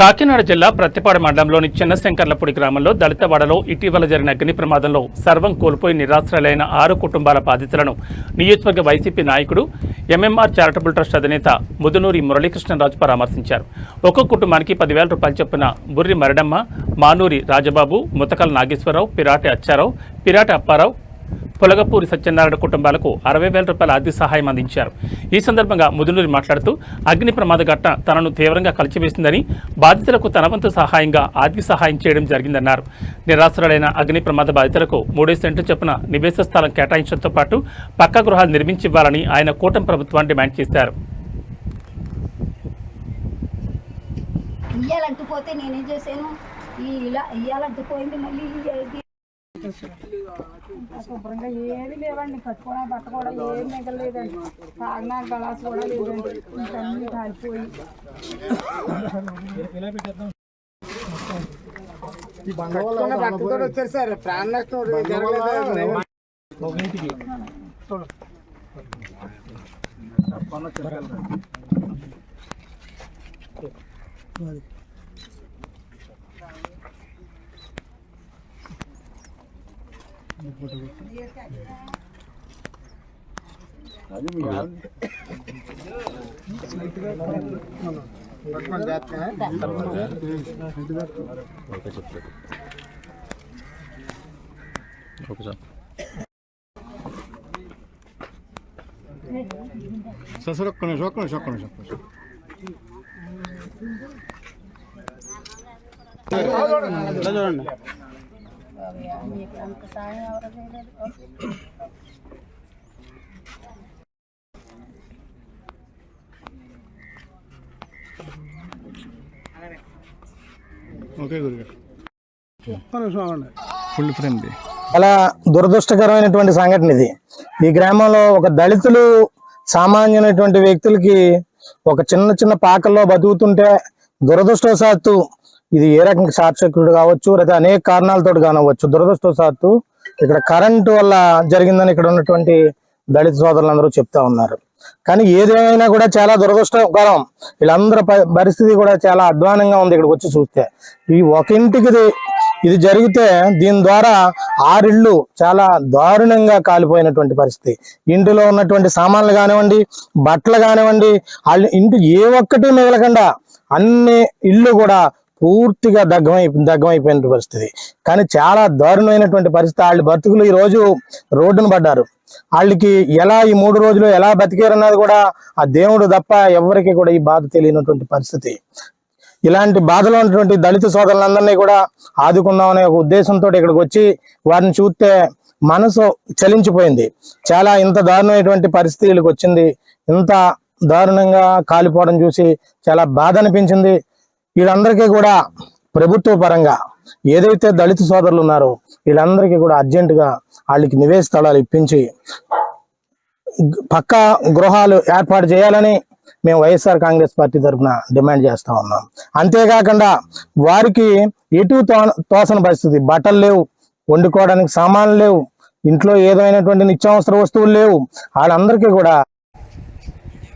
కాకినాడ జిల్లా ప్రత్తిపాడు మండలంలోని చిన్నశంకర్లపూడి గ్రామంలో దళితవాడలో ఇటీవల జరిగిన అగ్ని ప్రమాదంలో సర్వం కోల్పోయి నిరాశ్రయులైన ఆరు కుటుంబాల బాధితులను నియోజకవర్గ వైసీపీ నాయకుడు ఎంఎంఆర్ చారిటబుల్ ట్రస్ట్ అధినేత ముదునూరి మురళీకృష్ణరాజు పరామర్శించారు. ఒక్కో కుటుంబానికి పదివేల రూపాయలు చొప్పున బుర్రి మరడమ్మ మానూరి రాజబాబు ముతకల నాగేశ్వరరావు పిరాటి అచ్చారావు పిరాటి అప్పారావు పొలగపూరి సత్యనారాయణ కుటుంబాలకు అరవై వేల రూపాయల ఆర్థిక సహాయం అందించారు. ఈ సందర్భంగా ముదునూరి మాట్లాడుతూ అగ్ని ప్రమాద ఘటన తనను తీవ్రంగా కలిచివేసిందని బాధితులకు తన వంతు సహాయంగా ఆర్థిక సహాయం చేయడం జరిగిందన్నారు. నిరాశ్రులైన అగ్ని ప్రమాద బాధితులకు మూడే సెంట్లు చొప్పున నివేశ స్థలం కేటాయించడంతో పాటు పక్కా గృహాలు నిర్మించివ్వాలని ఆయన కూటమి ప్రభుత్వాన్ని డిమాండ్ చేశారు. ఇయ్యాలంటూ పోతే నేనేం చేశాను? ఈ ఇలా ఇయ్యాలంటూ పోయింది మళ్ళీ శుభ్రంగా ఏమీ లేవండి కట్టుకోవడం బట్ట కూడా ఏం మిగలేదండి తాగినా గలాస్ కూడా లేదండి ఇంకన్నీ కాలిపోయి కట్టుకున్న బట్టతో వచ్చారు సార్ ప్రాణ నష్టం జరగలేదు जाते हैं ओके सर सर कौन शौक कौन शौक कौन शौक ना जोड़ना ఓకే గురుగారు. ఫుల్ చాలా దురదృష్టకరమైనటువంటి సంఘటన ఇది. ఈ గ్రామంలో ఒక దళితులు సామాన్యమైనటువంటి వ్యక్తులకి ఒక చిన్న చిన్న పాకల్లో బతుకుతుంటే దురదృష్టవశాత్తు ఇది ఏ రకంగా షార్ట్ సర్క్యూట్ కావచ్చు లేదా అనేక కారణాలతో కానవచ్చు దురదృష్టవశాత్తు ఇక్కడ కరెంటు వల్ల జరిగిందని ఇక్కడ ఉన్నటువంటి దళిత సోదరులందరూ చెప్తా ఉన్నారు. కానీ ఏదేమైనా కూడా చాలా దురదృష్టకరం. వీళ్ళందరూ పరిస్థితి కూడా చాలా అధ్వానంగా ఉంది ఇక్కడికి వచ్చి చూస్తే. ఈ ఒకంటికి ఇది ఇది జరిగితే దీని ద్వారా ఆరిళ్ళు చాలా దారుణంగా కాలిపోయినటువంటి పరిస్థితి. ఇంటిలో ఉన్నటువంటి సామాన్లు కానివ్వండి బట్టలు కానివ్వండి వాళ్ళ ఇంటి ఏ ఒక్కటి మిగలకుండా అన్ని ఇల్లు కూడా పూర్తిగా దగ్గమై దగ్గమైపోయిన పరిస్థితి. కానీ చాలా దారుణమైనటువంటి పరిస్థితి. వాళ్ళ బతుకులు ఈ రోజు రోడ్డున పడ్డారు. వాళ్ళకి ఎలా ఈ మూడు రోజులు ఎలా బతికారన్నది కూడా ఆ దేవుడు తప్ప ఎవరికి కూడా ఈ బాధ తెలియనటువంటి పరిస్థితి. ఇలాంటి బాధలో ఉన్నటువంటి దళిత సోదరులందరినీ కూడా ఆదుకుందాం అనే ఒక ఉద్దేశంతో ఇక్కడికి వచ్చి వారిని చూస్తే మనసు చలించిపోయింది. చాలా ఇంత దారుణమైనటువంటి పరిస్థితి వచ్చింది. ఇంత దారుణంగా కాలిపోవడం చూసి చాలా బాధ అనిపించింది. వీళ్ళందరికీ కూడా ప్రభుత్వ పరంగా ఏదైతే దళిత సోదరులు ఉన్నారో వీళ్ళందరికీ కూడా అర్జెంటుగా వాళ్ళకి నివేశ స్థలాలు ఇప్పించి పక్కా గృహాలు ఏర్పాటు చేయాలని మేము వైఎస్ఆర్ కాంగ్రెస్ పార్టీ తరఫున డిమాండ్ చేస్తా ఉన్నాం. అంతేకాకుండా వారికి ఎటు తో- తోసని పరిస్థితి బట్టలు లేవు వండుకోవడానికి సామాన్లు లేవు ఇంట్లో ఏదైనటువంటి నిత్యావసర వస్తువులు లేవు వాళ్ళందరికీ కూడా